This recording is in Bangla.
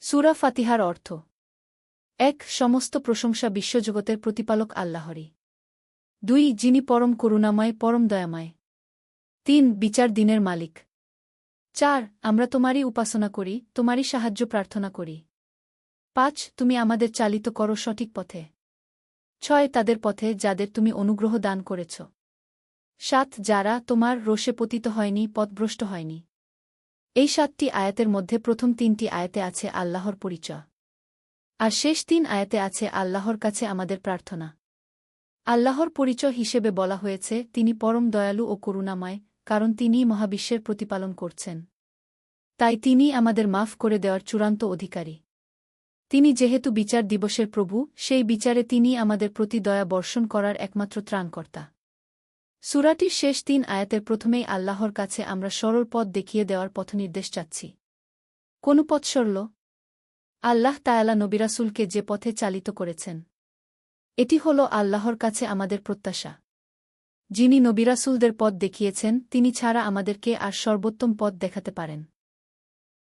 সুরা ফাতিহার অর্থ, এক সমস্ত প্রশংসা বিশ্বজগতের প্রতিপালক আল্লাহরই। দুই, যিনি পরম করুণাময়, পরম দয়াময়। তিন, বিচার দিনের মালিক। চার, আমরা তোমারই উপাসনা করি, তোমারই সাহায্য প্রার্থনা করি। পাঁচ, তুমি আমাদের চালিত করো সঠিক পথে। ছয়, তাদের পথে যাদের তুমি অনুগ্রহ দান করেছ। সাত, যারা তোমার রোষে পতিত হয়নি, পথভ্রষ্ট হয়নি। এই সাতটি আয়াতের মধ্যে প্রথম তিনটি আয়াতে আছে আল্লাহর পরিচয়। আর শেষ তিন আয়াতে আছে আল্লাহর কাছে আমাদের প্রার্থনা। আল্লাহর পরিচয় হিসেবে বলা হয়েছে, তিনি পরম দয়ালু ও করুণাময়, কারণ তিনিই মহাবিশ্বের প্রতিপালন করছেন। তাই তিনি আমাদের মাফ করে দেওয়ার চূড়ান্ত অধিকারী। তিনি যেহেতু বিচার দিবসের প্রভু, সেই বিচারে তিনি আমাদের প্রতি দয়া বর্ষণ করার একমাত্র ত্রাণকর্তা। সুরাটির শেষ তিন আয়াতের প্রথমেই আল্লাহর কাছে আমরা সরল পথ দেখিয়ে দেওয়ার পথনির্দেশ চাচ্ছি। কোন পথ সরল? আল্লাহ তায়ালা নবিরাসুলকে যে পথে চালিত করেছেন। এটি হল আল্লাহর কাছে আমাদের প্রত্যাশা। যিনি নবিরাসুলদের পথ দেখিয়েছেন, তিনি ছাড়া আমাদেরকে আর সর্বোত্তম পথ দেখাতে পারেন।